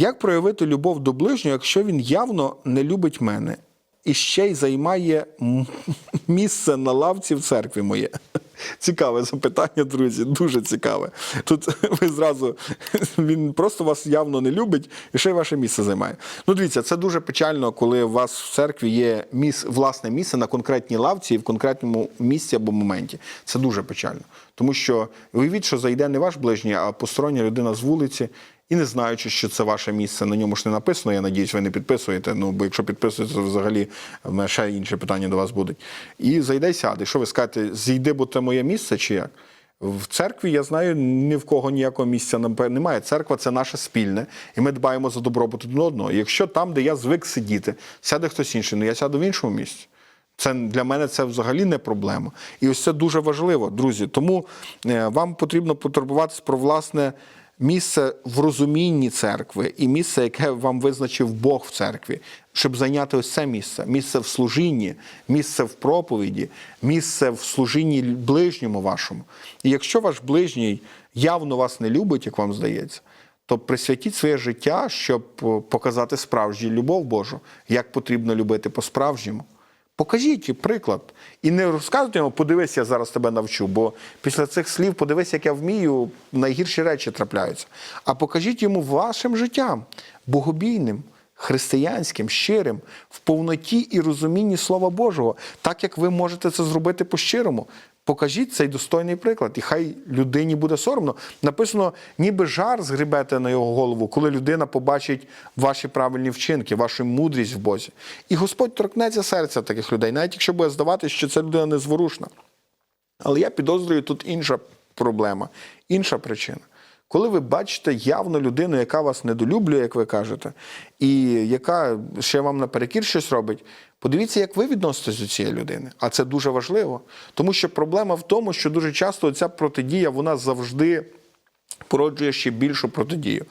Як проявити любов до ближнього, якщо він явно не любить мене і ще й займає місце на лавці в церкві моє? Цікаве запитання, друзі, дуже цікаве. Тут ви зразу він просто вас явно не любить і ще й ваше місце займає. Ну, дивіться, це дуже печально, коли у вас в церкві є міс, власне місце на конкретній лавці і в конкретному місці або моменті. Це дуже печально. Тому що уявіть, що зайде не ваш ближній, а постороння людина з вулиці. І не знаючи, що це ваше місце, на ньому ж не написано. Я надіюсь, ви не підписуєте. Ну бо якщо підписуєте, то взагалі в мене ще інші питання до вас будуть. І зайде сяде. Що ви скажете, зійди, бо це моє місце, чи як? В церкві я знаю, ні в кого ніякого місця немає. Церква це наше спільне, і ми дбаємо за добробут один одного. Якщо там, де я звик сидіти, сяде хтось інший, ну я сяду в іншому місці. Це для мене це взагалі не проблема. І ось це дуже важливо, друзі. Тому е, вам потрібно потурбуватись про власне місце в розумінні церкви і місце, яке вам визначив Бог в церкві, щоб зайняти ось це місце, місце в служінні, місце в проповіді, місце в служінні ближньому вашому. І якщо ваш ближній явно вас не любить, як вам здається, то присвятіть своє життя, щоб е, показати справжню любов Божу, як потрібно любити по-справжньому. Покажіть приклад. І не розказуйте йому, подивись, я зараз тебе навчу, бо після цих слів подивись, як я вмію, найгірші речі трапляються. А покажіть йому вашим життям, богобійним, християнським, щирим, в повноті і розумінні Слова Божого, так як ви можете це зробити по-щирому. Покажіть цей достойний приклад, і хай людині буде соромно. Написано, ніби жар згребете на його голову, коли людина побачить ваші правильні вчинки, вашу мудрість в Бозі. І Господь торкнеться серця таких людей, навіть якщо буде здаватися, що ця людина незворушна. Але я підозрюю, тут інша проблема, інша причина. Коли ви бачите явно людину, яка вас недолюблює, як ви кажете, і яка ще вам наперекір щось робить, подивіться, як ви відноситесь до цієї людини. А це дуже важливо. Тому що проблема в тому, що дуже часто ця протидія вона завжди породжує ще більшу протидію.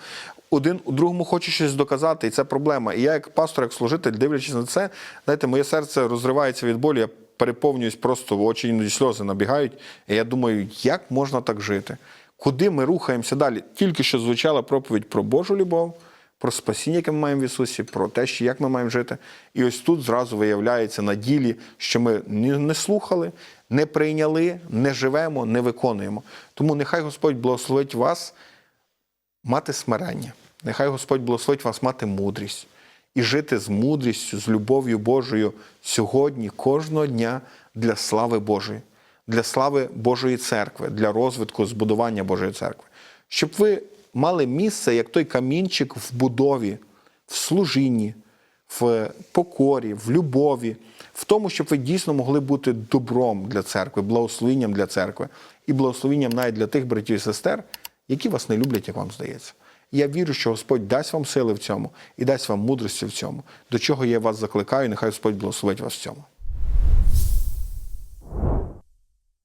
Один у другому хоче щось доказати, і це проблема. І я, як пастор, як служитель, дивлячись на це, знаєте, моє серце розривається від болі. Я переповнююсь просто в очі іноді сльози набігають. І я думаю, як можна так жити? Куди ми рухаємося далі? Тільки що звучала проповідь про Божу любов, про спасіння, яке ми маємо в Ісусі, про те, що як ми маємо жити. І ось тут зразу виявляється на ділі, що ми не слухали, не прийняли, не живемо, не виконуємо. Тому нехай Господь благословить вас мати смирення. Нехай Господь благословить вас мати мудрість і жити з мудрістю, з любов'ю Божою сьогодні, кожного дня для слави Божої, для слави Божої церкви, для розвитку, збудування Божої церкви. Щоб ви мали місце, як той камінчик в будові, в служінні, в покорі, в любові, в тому, щоб ви дійсно могли бути добром для церкви, благословенням для церкви і благословенням навіть для тих братів і сестер, які вас не люблять, як вам здається. Я вірю, що Господь дасть вам сили в цьому і дасть вам мудрості в цьому, до чого я вас закликаю, і нехай Господь благословить вас в цьому.